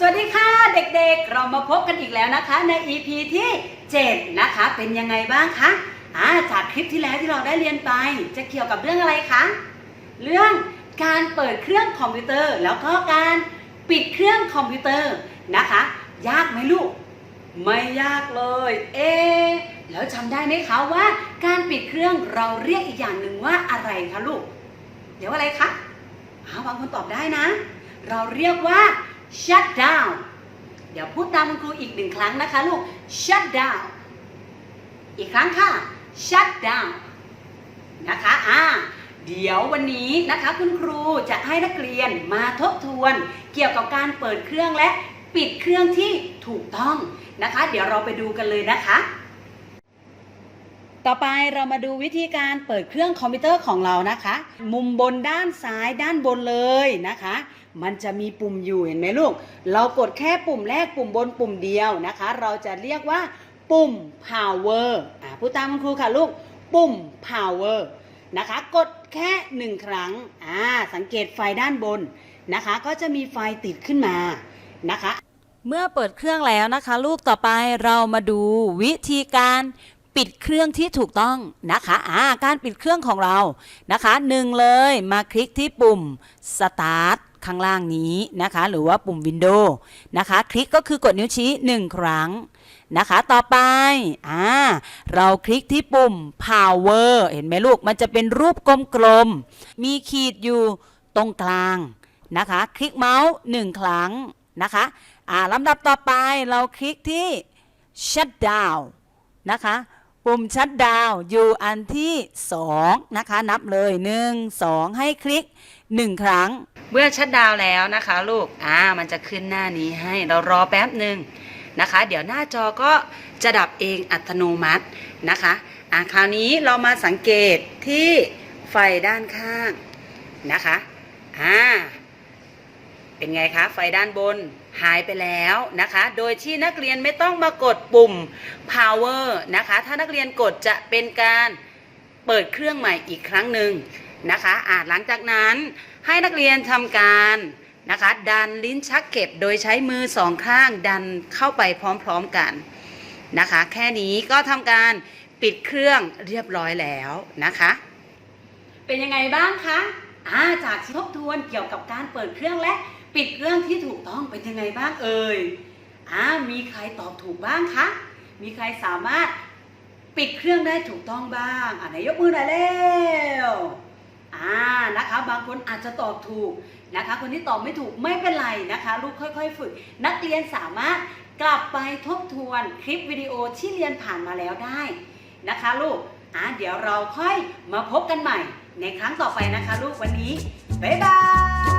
สวัสดีค่ะเด็กๆ เรามาพบกันอีกแล้วนะคะ ใน EP ที่ 7 นะคะ เป็นยังไงบ้างคะอ่าจากคลิปที่แล้วที่เราได้เรียนไป จะเกี่ยวกับเรื่องอะไรคะ เรื่องการเปิดเครื่องคอมพิวเตอร์ แล้วก็การปิดเครื่องคอมพิวเตอร์นะคะ ยากไหมลูก ไม่ยากเลย เอ๊แล้วจำได้ไหมคะว่า การปิดเครื่องเราเรียกอีกอย่างหนึ่งว่าอะไรคะลูก เดี๋ยวอะไรคะอ้าวบางคนตอบได้นะ เราเรียกว่า shut down เดี๋ยวพูดตามคุณครูอีกหนึ่งครั้งนะคะลูก shut down อีกครั้งค่ะ shut down นะคะอ่าเดี๋ยววันนี้นะคะคุณครูจะให้นักเรียนมาทบทวน เกี่ยวกับการเปิดเครื่องและปิดเครื่องที่ถูกต้องนะคะ เดี๋ยวเราไปดูกันเลยนะคะ ต่อไปเรามาดูวิธีการเปิดเครื่องคอมพิวเตอร์ของเรานะคะ มุมบนด้านซ้ายด้านบนเลยนะคะ มันจะมีปุ่มอยู่เห็นไหมลูก เรากดแค่ปุ่มแรกปุ่มบนปุ่มเดียวนะคะ เราจะเรียกว่าปุ่ม power อ่าพูดตามคุณครูค่ะลูก ปุ่ม power นะคะ กดแค่หนึ่งครั้งอ่าสังเกตไฟด้านบนนะคะ ก็จะมีไฟติดขึ้นมานะคะ เมื่อเปิดเครื่องแล้วนะคะ ลูกต่อไปเรามาดูวิธีการ ปิดเครื่องที่ถูกต้องนะคะอ่าการปิดเครื่องของเรานะคะหนึ่งเลยมาคลิกที่ปุ่ม start ข้างล่างนี้นะคะหรือว่าปุ่ม Windows นะคะคลิกก็คือกดนิ้วชี้ 1 ครั้งนะคะต่อไปอ่าเราคลิกที่ปุ่ม power เห็นไหมลูกมันจะเป็นรูปกลมๆมีขีดอยู่ตรงกลางนะคะคลิกเมาส์1ครั้งนะคะอ่าลำดับต่อไปเราคลิกที่ shut down นะคะ ปุ่ม shut down อยู่อันที่ 2 นะคะ นับเลย 1 2 ให้คลิก 1 ครั้ง เมื่อ shut down แล้วนะคะ ลูกอ่ามันจะขึ้นหน้านี้ให้เรารอแป๊บหนึ่งนะคะ เดี๋ยวหน้าจอก็จะดับเองอัตโนมัตินะคะอ่าคราวนี้เรามาสังเกตที่ไฟด้านข้างนะคะอ่า เป็นไงคะ ไฟด้านบนหายไปแล้วนะคะ โดยที่นักเรียนไม่ต้องมากดปุ่ม power นะคะ ถ้านักเรียนกดจะเป็นการเปิดเครื่องใหม่อีกครั้งหนึ่งนะคะอ่าหลังจากนั้นให้นักเรียนทำการนะคะดันลิ้นชักเก็บโดยใช้มือสองข้างดันเข้าไปพร้อมๆกันนะคะ แค่นี้ก็ทำการปิดเครื่องเรียบร้อยแล้วนะคะ เป็นยังไงบ้างคะอาจากทบทวนเกี่ยวกับการเปิดเครื่องและ ปิดเครื่องที่ถูกต้องเป็นยังไงบ้างเอ่ยอ่ามีใครตอบถูกบ้างคะมีใครสามารถปิดเครื่องได้ถูกต้องบ้างอ่าไหนยกมือหน่อยเร็วอ่านะคะ บางคนอาจจะตอบถูกนะคะ คนที่ตอบไม่ถูกไม่เป็นไรนะคะ ลูกค่อยๆ ฝึก นักเรียนสามารถกลับไปทบทวนคลิปวิดีโอที่เรียนผ่านมาแล้วได้นะคะลูกอ่าเดี๋ยวเราค่อยมาพบกันใหม่ในครั้งต่อไปนะคะ ลูกวันนี้บ๊ายบาย